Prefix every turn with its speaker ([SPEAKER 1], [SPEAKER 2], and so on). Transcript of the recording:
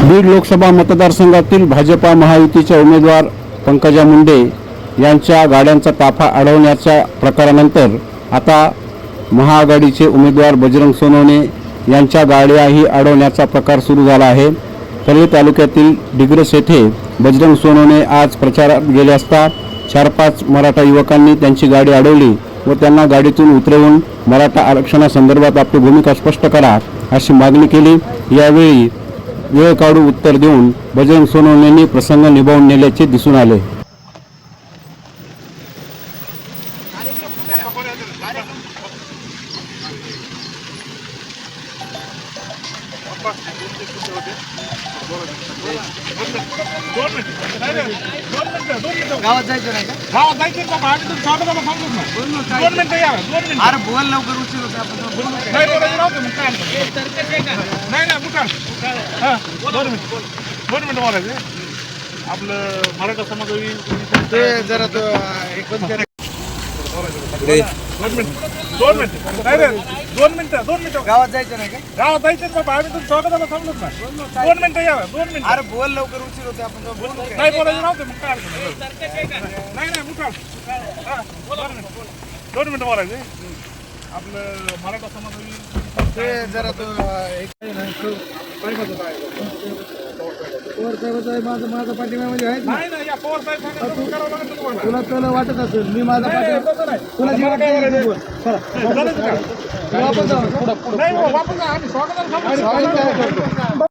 [SPEAKER 1] बीड लोकसभा मतदारसंघातील भाजपा महायुतीच्या उमेदवार पंकजा मुंडे यांच्या गाड्यांचा ताफा अडवण्याच्या प्रकारानंतर आता महाआघाडीचे उमेदवार बजरंग सोनवणे यांच्या गाड्याही अडवण्याचा प्रकार सुरू झाला आहे. तळे तालुक्यातील डिग्रस येथे बजरंग सोनवणे आज प्रचारात गेले असता चार पाच मराठा युवकांनी त्यांची गाडी अडवली व त्यांना गाडीतून उतरवून मराठा आरक्षणासंदर्भात आपली भूमिका स्पष्ट करा अशी मागणी केली. यावेळी वेळ काढून उत्तर देऊन बजरंग सोनवणेंनी प्रसंग निभावून नेल्याचे दिसून आले.
[SPEAKER 2] गावात जायचं नाही का? बोल लवकर उशीर होता ना.
[SPEAKER 3] मग काय? नाही नाही मुठाल हां दोन मिनिटं दोन मिनिटं बोलायचं आपलं मराठा समाज
[SPEAKER 2] ते जरा तो एक.
[SPEAKER 3] दोन मिनिटं दोन मिनिटं नाही रे दोन मिनिटं दोन मिनिटं
[SPEAKER 2] गावात जायचं नाही का
[SPEAKER 3] गावात जायचं बाबा आम्ही तुमचं स्वागताला सांगत ना दोन मिनिटं या दोन मिनिटं
[SPEAKER 2] अरे बोल लवकर उशीर होता आपण बोल ना.
[SPEAKER 3] नाही बोलायचं नव्हतं मग काय? नाही नाही मुठाल हां दोन मिनिटं दोन मिनिटं बोलायचं आपलं मराठा समाज
[SPEAKER 2] ते जरा तो एक पवार साहेबाचा आहे, माझा माझा आहे
[SPEAKER 3] करावं लागेल तुम्हाला
[SPEAKER 2] तुला तुला वाटत असेल मी माझा पाठिंबा तुला जी वाटतं बोल.
[SPEAKER 3] चालेल का?
[SPEAKER 2] वापस जा, पुढं, पुढं.
[SPEAKER 3] नाही हो, वापस. आम्ही.
[SPEAKER 2] स्वागत?